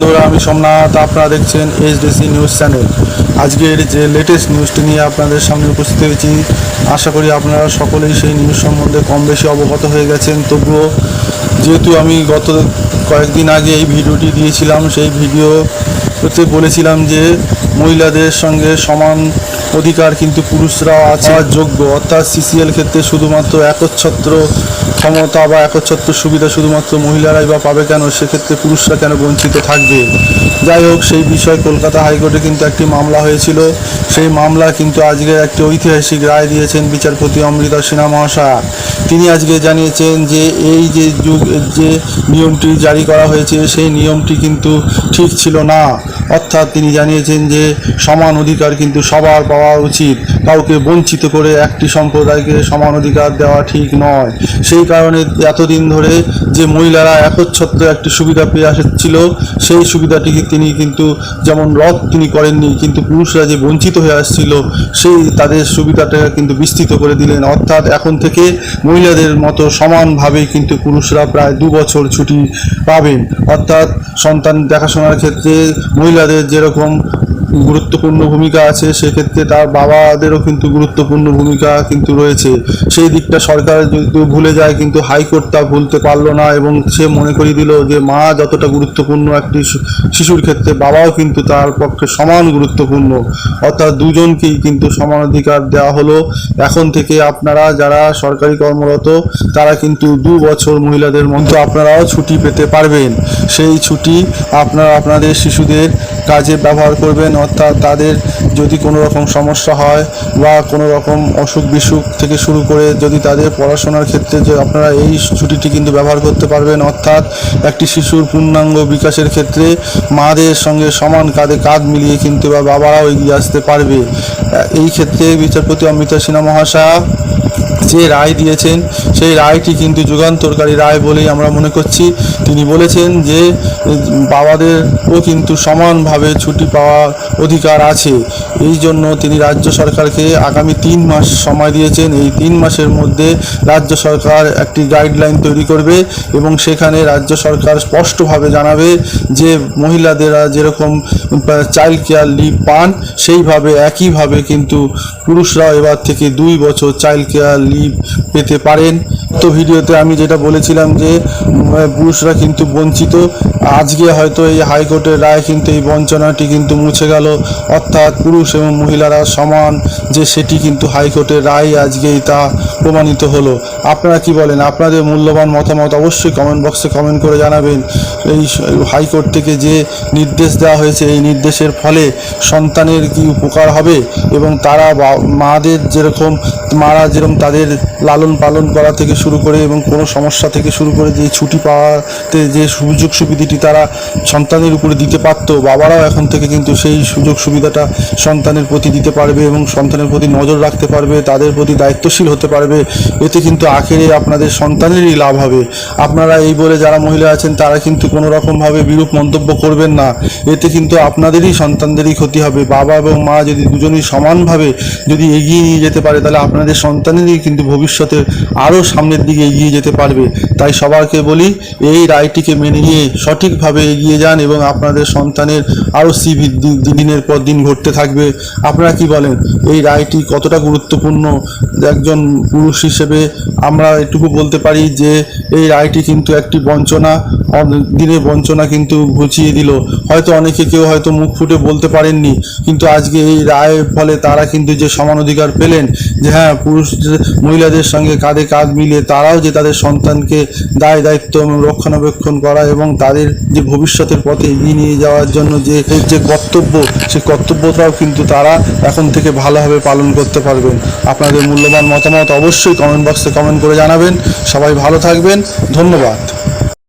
বন্ধুরা আমি সোমনাথ আপনারা দেখছেন এইচ এইচডিসি নিউজ চ্যানেল আজকের যে লেটেস্ট নিউজটি নিয়ে আপনাদের সামনে উপস্থিত হয়েছি, আশা করি আপনারা সকলেই সেই নিউজ সম্বন্ধে কম বেশি অবগত হয়ে গেছেন। তবুও যেহেতু আমি গত কয়েকদিন আগে এই ভিডিওটি দিয়েছিলাম, সেই ভিডিওতে বলেছিলাম যে মহিলাদের সঙ্গে সমান অধিকার কিন্তু পুরুষরাও আছে। যোগ্য। অর্থাৎ সিসিএল ক্ষেত্রে শুধুমাত্র একচ্ছত্র ক্ষমতা বা একচ্ছত্র সুবিধা শুধুমাত্র মহিলারাই বা পাবে কেন? সেক্ষেত্রে পুরুষরা কেন বঞ্চিত থাকবে? যাই হোক, সেই বিষয়ে কলকাতা হাইকোর্টে কিন্তু একটি মামলা হয়েছিল। সেই মামলা কিন্তু আজকে একটি ঐতিহাসিক রায় দিয়েছেন বিচারপতি অমৃতা সিনহা মহাশয় তিনি আজকে জানিয়েছেন যে এই যে যুগ, যে নিয়মটি জারি করা হয়েছে, সেই নিয়মটি কিন্তু ঠিক ছিল না। অর্থাৎ তিনি জানিয়েছেন যে সমান অধিকার কিন্তু সবার পাওয়া উচিত। কাউকে বঞ্চিত করে একটি সম্প্রদায়কে সমান অধিকার দেওয়া ঠিক নয়। সেই কারণে এতদিন ধরে যে মহিলারা একচ্ছত্র একটি সুবিধা পেয়ে আসছিল, সেই সুবিধাটিকে তিনি কিন্তু যেমন রদ তিনি করেননি, কিন্তু পুরুষরা যে বঞ্চিত হয়ে আসছিল, সেই তাদের সুবিধাটা কিন্তু বিস্তৃত করে দিলেন। অর্থাৎ এখন থেকে মহিলাদের মতো সমানভাবে কিন্তু পুরুষরা প্রায় দু বছর ছুটি পাবেন। অর্থাৎ সন্তান দেখাশোনার ক্ষেত্রে মহিলাদের যেরকম গুরুত্বপূর্ণ ভূমিকা আছে, সেক্ষেত্রে তার বাবাদেরও কিন্তু গুরুত্বপূর্ণ ভূমিকা কিন্তু রয়েছে। সেই দিকটা সরকার যদি ভুলে যায়, কিন্তু হাইকোর্ট তা ভুলতে পারল না এবং সে মনে করিয়ে দিল যে, মা যতটা গুরুত্বপূর্ণ একটি শিশুর ক্ষেত্রে, বাবাও কিন্তু তার পক্ষে সমান গুরুত্বপূর্ণ। অর্থাৎ দুজনকেই কিন্তু সমান অধিকার দেওয়া হলো। এখন থেকে আপনারা যারা সরকারি কর্মরত, তারা কিন্তু দু বছর মহিলাদের মধ্যে আপনারাও ছুটি পেতে পারবেন। সেই ছুটি আপনারা, আপনাদের শিশুদের কাজে ব্যবহার করবেন অর্থাৎ তাদের যদি কোনো রকম সমস্যা হয় বা কোনো রকম অসুখ বিসুখ থেকে শুরু করে যদি তাদের পড়াশোনার ক্ষেত্রে যে আপনারা এই ছুটিটি কিন্তু ব্যবহার করতে পারবেন, অর্থাৎ একটি শিশুর পূর্ণাঙ্গ বিকাশের ক্ষেত্রে মাদের সঙ্গে সমান কাঁধে কাঁধ মিলিয়ে কিন্তু বা বাবারাও এগিয়ে আসতে পারবে। এই ক্ষেত্রে বিচারপতি অমৃতা সিনহা মহাশয়া যে রায় দিয়েছেন, সেই রায়টি কিন্তু যুগান্তরকারী রায় বলেই আমরা মনে করছি। তিনি বলেছেন যে, বাবাদেরও কিন্তু সমানভাবে ছুটি পাওয়ার অধিকার আছে। এই জন্য তিনি রাজ্য সরকারকে আগামী তিন মাস সময় দিয়েছেন। এই তিন মাসের মধ্যে রাজ্য সরকার একটি গাইডলাইন তৈরি করবে এবং সেখানে রাজ্য সরকার স্পষ্টভাবে জানাবে যে, মহিলাদেরা যেরকম চাইল্ড কেয়ার লিভ পান, সেইভাবে, একইভাবে কিন্তু পুরুষরাও এবার থেকে দুই বছর চাইল্ড কেয়ার লিভ পেতে পারেন। তো ভিডিওতে আমি যেটা বলেছিলাম যে পুরুষরা কিন্তু বঞ্চিত। আজকে হয়তো এই হাইকোর্টের রায় কিন্তু এই বঞ্চনাটি কিন্তু মুছে গেল। অর্থাৎ পুরুষ এবং মহিলারা সমান যে সেটি কিন্তু হাইকোর্টের রায় আজকেই তা প্রমাণিত হলো। আপনারা কি বলেন? আপনাদের মূল্যবান মতামত অবশ্যই কমেন্ট বক্সে কমেন্ট করে জানাবেন। এই হাইকোর্ট থেকে যে নির্দেশ দেওয়া হয়েছে, এই নির্দেশের ফলে সন্তানের কি উপকার হবে? এবং তারা মাদের যেরকম, মারা যেরকম তাদের লালন পালন করা থেকে শুরু করে এবং কোনো সমস্যা থেকে শুরু করে যে ছুটি পাওয়াতে যে সুযোগ সুবিধাটি তারা সন্তানের উপরে দিতে পারতো, বাবারাও এখন থেকে কিন্তু সেই সুযোগ সুবিধাটা সন্তানের প্রতি দিতে পারবে এবং সন্তানের প্রতি নজর রাখতে পারবে, তাদের প্রতি দায়িত্বশীল হতে পারবে। এতে কিন্তু আখেরে আপনাদের সন্তানেরই লাভ হবে। আপনারা এই বলে যারা মহিলা আছেন, তারা কিন্তু কোনো রকমভাবে বিরূপ মন্তব্য করবেন না। এতে কিন্তু আপনাদেরই সন্তানদেরই ক্ষতি হবে। বাবা এবং মা যদি দুজনেই সমানভাবে যদি এগিয়ে নিয়ে যেতে পারে, তাহলে আপনাদের সন্তানেরই কিন্তু ভবিষ্যতে আরও সামনের দিকে এগিয়ে যেতে পারবে। তাই সবাইকে বলি, এই রায়টিকে মেনে নিয়ে সঠিকভাবে এগিয়ে যান এবং আপনাদের সন্তানের আরও সিভি দিনের পর দিন ঘটতে থাকবে। আপনারা কি বলেন? এই রায়টি কতটা গুরুত্বপূর্ণ? একজন পুরুষ হিসেবে আমরা এটুকু বলতে পারি যে, এই রায়টি কিন্তু একটি বঞ্চনা। দিনের বঞ্চনা কিন্তু ঘুচিয়ে দিল। হয়তো অনেকে কেউ হয়তো মুখ ফুটে বলতে পারেননি, কিন্তু আজকে এই রায়ের ফলে তারা কিন্তু যে সমান অধিকার পেলেন, যে হ্যাঁ পুরুষ মহিলাদের সঙ্গে কাঁধে কাঁধ মিলিয়ে তারাও যে তাদের সন্তানকে দায় দায়িত্ব এবং রক্ষণাবেক্ষণ করা এবং তাদের যে ভবিষ্যতের পথে এগিয়ে নিয়ে যাওয়ার জন্য যে যে কর্তব্য সে কর্তব্যটাও কিন্তু তারা এখন থেকে ভালোভাবে পালন করতে পারবেন। আপনাদের মূল্যবান মতামত অবশ্যই কমেন্ট বক্সে কমেন্ট করে জানাবেন। সবাই ভালো থাকবেন। ধন্যবাদ।